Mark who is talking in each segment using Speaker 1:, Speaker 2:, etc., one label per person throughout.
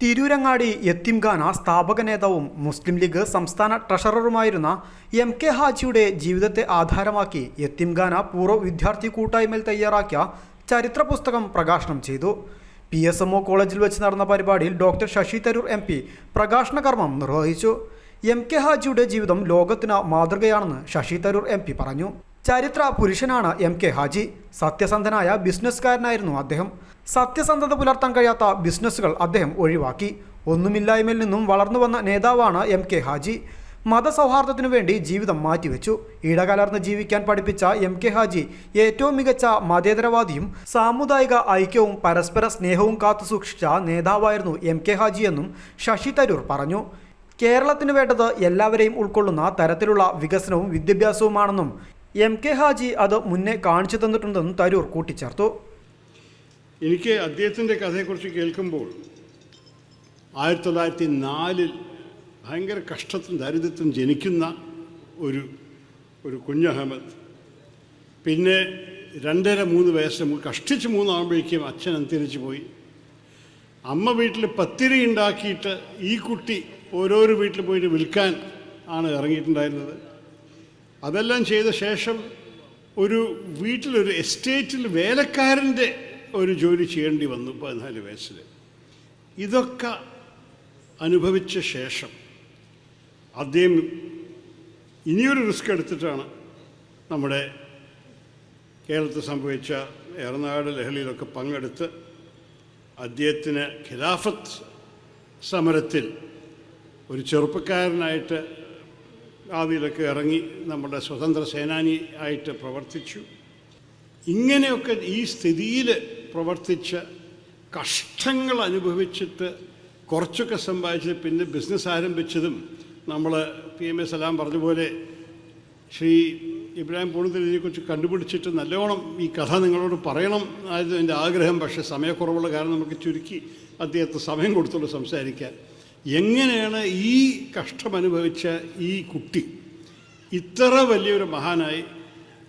Speaker 1: തിരൂരങ്ങാടി യത്തിംഖാന സ്ഥാപക നേതാവും മുസ്ലിം ലീഗ് സംസ്ഥാന ട്രഷററുമായിരുന്ന എം കെ ഹാജിയുടെ ജീവിതത്തെ ആധാരമാക്കി യത്തിംഖാന പൂർവ വിദ്യാർത്ഥി കൂട്ടായ്മയിൽ തയ്യാറാക്കിയ ചരിത്ര പുസ്തകം പ്രകാശനം ചെയ്തു. പി എസ് എം ഒ കോളേജിൽ വെച്ച് നടന്ന പരിപാടിയിൽ doctor Shashi Tharoor M P പ്രകാശന കർമ്മം നിർവഹിച്ചു. എം കെ ഹാജിയുടെ ജീവിതം ലോകത്തിന് മാതൃകയാണെന്ന് ശശി തരൂർ എം പി പറഞ്ഞു. ചരിത്ര പുരുഷനാണ് എം കെ ഹാജി. സത്യസന്ധനായ ബിസിനസ്സുകാരനായിരുന്നു അദ്ദേഹം. സത്യസന്ധത പുലർത്താൻ കഴിയാത്ത ബിസിനസ്സുകൾ അദ്ദേഹം ഒഴിവാക്കി. ഒന്നുമില്ലായ്മയിൽ നിന്നും വളർന്നു വന്ന നേതാവാണ് എം കെ ഹാജി. മതസൗഹാർദ്ദത്തിനു വേണ്ടി ജീവിതം മാറ്റിവെച്ചു. ഇടകലർന്ന് ജീവിക്കാൻ പഠിപ്പിച്ച എം കെ ഹാജി ഏറ്റവും മികച്ച മതേതരവാദിയും സാമുദായിക ഐക്യവും പരസ്പര സ്നേഹവും കാത്തുസൂക്ഷിച്ച നേതാവായിരുന്നു എം കെ ഹാജി എന്നും ശശി തരൂർ പറഞ്ഞു. കേരളത്തിന് വേണ്ടത് എല്ലാവരെയും ഉൾക്കൊള്ളുന്ന തരത്തിലുള്ള വികസനവും വിദ്യാഭ്യാസവുമാണെന്നും എം കെ ഹാജി അത് മുന്നേ കാണിച്ചു തന്നിട്ടുണ്ടെന്നും തരൂർ കൂട്ടിച്ചേർത്തു.
Speaker 2: എനിക്ക് അദ്ദേഹത്തിന്റെ കഥയെക്കുറിച്ച് കേൾക്കുമ്പോൾ ആയിരത്തി തൊള്ളായിരത്തി നാലിൽ ഭയങ്കര കഷ്ടത്തും ദാരിദ്ര്യത്തും ജനിക്കുന്ന ഒരു ഒരു കുഞ്ഞഹമ്മദ് പിന്നെ രണ്ടര മൂന്ന് വയസ്സ് കഷ്ടിച്ച് മൂന്നാകുമ്പോഴേക്കും അച്ഛൻ അന്തരിച്ചു പോയി. അമ്മ വീട്ടിൽ പത്തിരി ഉണ്ടാക്കിയിട്ട് ഈ കുട്ടി ഓരോരോ വീട്ടിൽ പോയിട്ട് വിൽക്കാൻ ആണ് ഇറങ്ങിയിട്ടുണ്ടായിരുന്നത്. അതെല്ലാം ചെയ്ത ശേഷം ഒരു വീട്ടിലൊരു എസ്റ്റേറ്റിൽ വേലക്കാരന്റെ ഒരു ജോലി ചെയ്യേണ്ടി വന്നു പതിനാല് വയസ്സിൽ ഇതൊക്കെ അനുഭവിച്ച ശേഷം അദ്ദേഹം ഇനിയൊരു റിസ്ക് എടുത്തിട്ടാണ് നമ്മുടെ കേരളത്തിൽ സംഭവിച്ച എറണാട് ലഹളിയിലൊക്കെ പങ്കെടുത്ത് അദ്ദേഹത്തിന് ഖിലാഫത്ത് സമരത്തിൽ ഒരു ചെറുപ്പക്കാരനായിട്ട് ആവിയിലൊക്കെ ഇറങ്ങി നമ്മുടെ സ്വതന്ത്ര സേനാനി ആയിട്ട് പ്രവർത്തിച്ചു. ഇങ്ങനെയൊക്കെ ഈ സ്ഥിതിയിൽ പ്രവർത്തിച്ച കഷ്ടങ്ങൾ അനുഭവിച്ചിട്ട് കുറച്ചൊക്കെ സമ്പാദിച്ചത് പിന്നെ ബിസിനസ് ആരംഭിച്ചതും നമ്മൾ പി എം എ സലാം പറഞ്ഞ പോലെ ശ്രീ ഇബ്രാഹിം പൂണത്തിൽ ഇതിനെക്കുറിച്ച് കണ്ടുപിടിച്ചിട്ട് നല്ലോണം ഈ കഥ നിങ്ങളോട് പറയണം ആയിരുന്നു എന്റെ ആഗ്രഹം. പക്ഷേ സമയക്കുറവുള്ള കാരണം നമുക്ക് ചുരുക്കി അദ്ദേഹത്തെ സമയം കൊടുത്തുള്ളൂ സംസാരിക്കാൻ എങ്ങനെയാണ് ഈ കഷ്ടം അനുഭവിച്ച ഈ കുട്ടി ഇത്ര വലിയൊരു മഹാനായി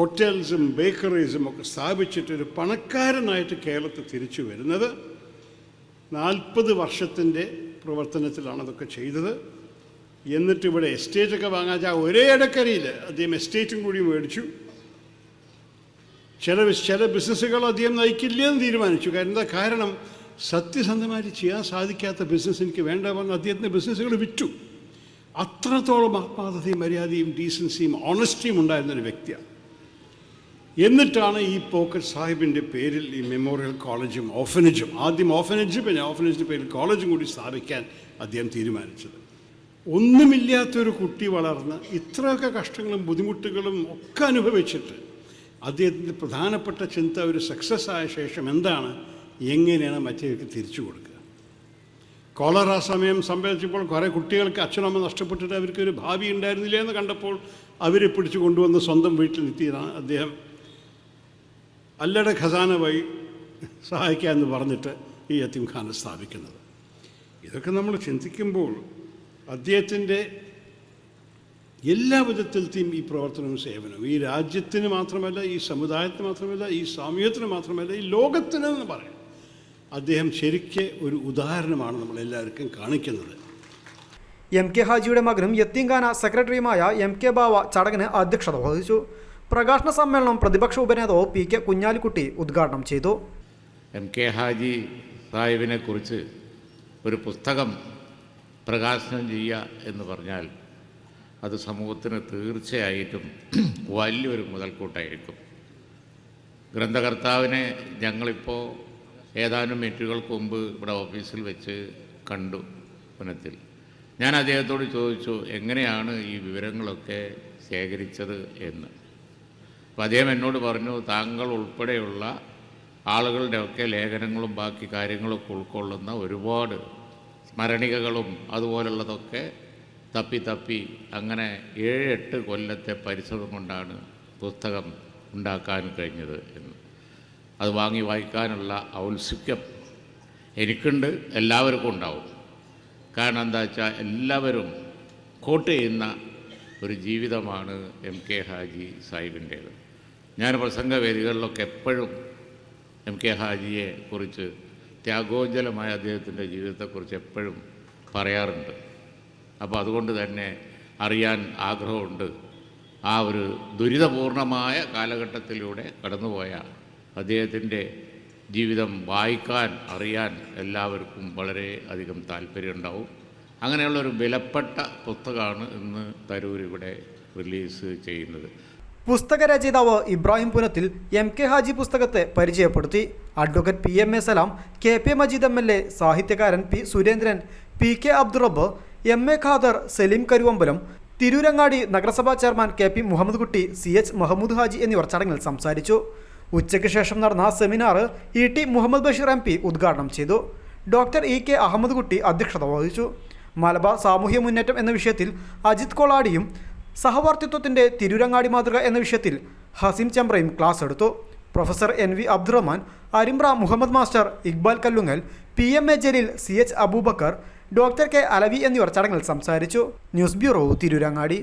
Speaker 2: ഹോട്ടൽസും ബേക്കറീസും ഒക്കെ സ്ഥാപിച്ചിട്ടൊരു പണക്കാരനായിട്ട് കേരളത്തിൽ തിരിച്ചു വരുന്നത് നാൽപ്പത് വർഷത്തിന്റെ പ്രവർത്തനത്തിലാണ് അതൊക്കെ ചെയ്തത്. എന്നിട്ട് ഇവിടെ എസ്റ്റേറ്റൊക്കെ വാങ്ങാച്ച ഒരേ ഇടക്കരയിൽ അദ്ദേഹം എസ്റ്റേറ്റും കൂടി മേടിച്ചു. ചില ചില ബിസിനസ്സുകൾ അദ്ദേഹം നയിക്കില്ല എന്ന് തീരുമാനിച്ചു. കാരണം എന്താ? കാരണം സത്യസന്ധമായിട്ട് ചെയ്യാൻ സാധിക്കാത്ത ബിസിനസ് എനിക്ക് വേണ്ട പറഞ്ഞ് അദ്ദേഹത്തിന്റെ ബിസിനസ്സുകൾ വിറ്റു. അത്രത്തോളം ആത്മാർത്ഥതയും മര്യാദയും ഡീസൻസിയും ഓണസ്റ്റിയും ഉണ്ടായിരുന്നൊരു വ്യക്തിയാണ്. എന്നിട്ടാണ് ഈ പോക്കറ്റ് സാഹിബിന്റെ പേരിൽ ഈ മെമ്മോറിയൽ കോളേജും ഓഫനേജും. ആദ്യം ഓഫനേജ് പിന്നെ ഓഫനേജിന്റെ പേരിൽ കോളേജും കൂടി സ്ഥാപിക്കാൻ അദ്ദേഹം തീരുമാനിച്ചത്. ഒന്നുമില്ലാത്തൊരു കുട്ടി വളർന്ന് ഇത്രയൊക്കെ കഷ്ടങ്ങളും ബുദ്ധിമുട്ടുകളും ഒക്കെ അനുഭവിച്ചിട്ട് അദ്ദേഹത്തിന്റെ പ്രധാനപ്പെട്ട ചിന്ത ഒരു സക്സസ് ആയ ശേഷം എന്താണ്? എങ്ങനെയാണ് മറ്റേവർക്ക് തിരിച്ചു കൊടുക്കുക? കോളറ സമയം സംഭവിച്ചപ്പോൾ കുറേ കുട്ടികൾക്ക് അച്ഛനമ്മ നഷ്ടപ്പെട്ടിട്ട് അവർക്ക് ഒരു ഭാവി ഉണ്ടായിരുന്നില്ല എന്ന് കണ്ടപ്പോൾ അവരെ പിടിച്ചു കൊണ്ടുവന്ന് സ്വന്തം വീട്ടിൽ എത്തിയതാണ് അദ്ദേഹം. അല്ലയുടെ ഖസാന വഴി സഹായിക്കാമെന്ന് പറഞ്ഞിട്ട് ഈ യത്തീംഖാന സ്ഥാപിക്കുന്നത്. ഇതൊക്കെ നമ്മൾ ചിന്തിക്കുമ്പോൾ അദ്ദേഹത്തിന്റെ എല്ലാ വിധത്തിലത്തെയും ഈ പ്രവർത്തനവും സേവനവും ഈ രാജ്യത്തിന് മാത്രമല്ല ഈ സമുദായത്തിന് മാത്രമല്ല ഈ സാമൂഹ്യത്തിന് മാത്രമല്ല ഈ ലോകത്തിന് എന്ന് പറയാം. അദ്ദേഹം ശരിക്ക് ഒരു ഉദാഹരണമാണ് നമ്മളെല്ലാവർക്കും കാണിക്കുന്നത്.
Speaker 1: എം കെ ഹാജിയുടെ മകനും യത്തീംഖാന സെക്രട്ടറിയുമായ എം കെ ബാവ ചടങ്ങിന് അധ്യക്ഷത വഹിച്ചു. പ്രകാശന സമ്മേളനം പ്രതിപക്ഷ ഉപനേതാവ് പി കെ കുഞ്ഞാലിക്കുട്ടി ഉദ്ഘാടനം ചെയ്തു.
Speaker 3: എം കെ ഹാജി സാഹിബിനെ കുറിച്ച് ഒരു പുസ്തകം പ്രകാശനം ചെയ്യുക എന്ന് പറഞ്ഞാൽ അത് സമൂഹത്തിന് തീർച്ചയായിട്ടും വലിയൊരു മുതൽക്കൂട്ടായിരിക്കും. ഗ്രന്ഥകർത്താവിനെ ഞങ്ങളിപ്പോൾ ഏതാനും മിനിറ്റുകൾക്ക് മുമ്പ് ഇവിടെ ഓഫീസിൽ വെച്ച് കണ്ടു പുനത്തിൽ ഞാൻ അദ്ദേഹത്തോട് ചോദിച്ചു എങ്ങനെയാണ് ഈ വിവരങ്ങളൊക്കെ ശേഖരിച്ചത് എന്ന്? അപ്പോൾ അദ്ദേഹം എന്നോട് പറഞ്ഞു താങ്കൾ ഉൾപ്പെടെയുള്ള ആളുകളുടെയൊക്കെ ലേഖനങ്ങളും ബാക്കി കാര്യങ്ങളൊക്കെ ഉൾക്കൊള്ളുന്ന ഒരുപാട് സ്മരണികകളും അതുപോലുള്ളതൊക്കെ തപ്പി തപ്പി അങ്ങനെ ഏഴ് എട്ട് കൊല്ലത്തെ പരിശ്രമം കൊണ്ടാണ് പുസ്തകം ഉണ്ടാക്കാൻ കഴിഞ്ഞത് എന്ന്. അത് വാങ്ങി വായിക്കാനുള്ള ഔത്സുക്യം എനിക്കുണ്ട് എല്ലാവർക്കും ഉണ്ടാവും. കാരണം എന്താ വെച്ചാൽ എല്ലാവരും കോട്ട് ചെയ്യുന്ന ഒരു ജീവിതമാണ് എം കെ ഹാജി സാഹിബിന്റേത്. ഞാൻ പ്രസംഗവേദികളിലൊക്കെ എപ്പോഴും എം കെ ഹാജിയെ കുറിച്ച് ത്യാഗോജ്വലമായ അദ്ദേഹത്തിന്റെ ജീവിതത്തെക്കുറിച്ച് എപ്പോഴും പറയാറുണ്ട്. അപ്പോൾ അതുകൊണ്ട് തന്നെ അറിയാൻ ആഗ്രഹമുണ്ട്. ആ ഒരു ദുരിതപൂർണമായ കാലഘട്ടത്തിലൂടെ കടന്നുപോയ അദ്ദേഹത്തിന്റെ ജീവിതം വായിക്കാൻ അറിയാൻ എല്ലാവർക്കും വളരെ അധികം താല്പര്യമുണ്ടാവും. അങ്ങനെയുള്ളൊരു വിലപ്പെട്ട പുസ്തകമാണ് ഇന്ന് തരൂർ ഇവിടെ റിലീസ് ചെയ്യുന്നത്.
Speaker 1: പുസ്തക രചയിതാവ് ഇബ്രാഹിം പുനത്തിൽ എം കെ ഹാജി പുസ്തകത്തെ പരിചയപ്പെടുത്തി. Advocate P M A Salam K P Majeed M L A സാഹിത്യകാരൻ P Surendran P K Abdurabb M A Khader Saleem Karuvambalam Tirurangadi നഗരസഭാ ചെയർമാൻ കെ പി മുഹമ്മദ് കുട്ടി സി എച്ച് മുഹമ്മദ് ഹാജി എന്നിവർ ചടങ്ങിൽ സംസാരിച്ചു. ഉച്ചയ്ക്ക് ശേഷം നടന്ന seminar E T Muhammad Basheer M P ഉദ്ഘാടനം ചെയ്തു. ഡോക്ടർ ഇ കെ അഹമ്മദ് കുട്ടി അധ്യക്ഷത വഹിച്ചു. മലബാർ സാമൂഹ്യ മുന്നേറ്റം എന്ന വിഷയത്തിൽ അജിത് കൊളാടിയും സഹവർത്തിത്വത്തിന്റെ തിരുരങ്ങാടി മാതൃക എന്ന വിഷയത്തിൽ ഹസിം ചമ്രയും ക്ലാസ് എടുത്തു. Professor N V Abdurahman Arimra Muhammad master Iqbal Kallungal P M A Jaleel C H Aboobacker doctor K Alavi എന്നിവർ ചടങ്ങിൽ സംസാരിച്ചു. News bureau Tirurangadi.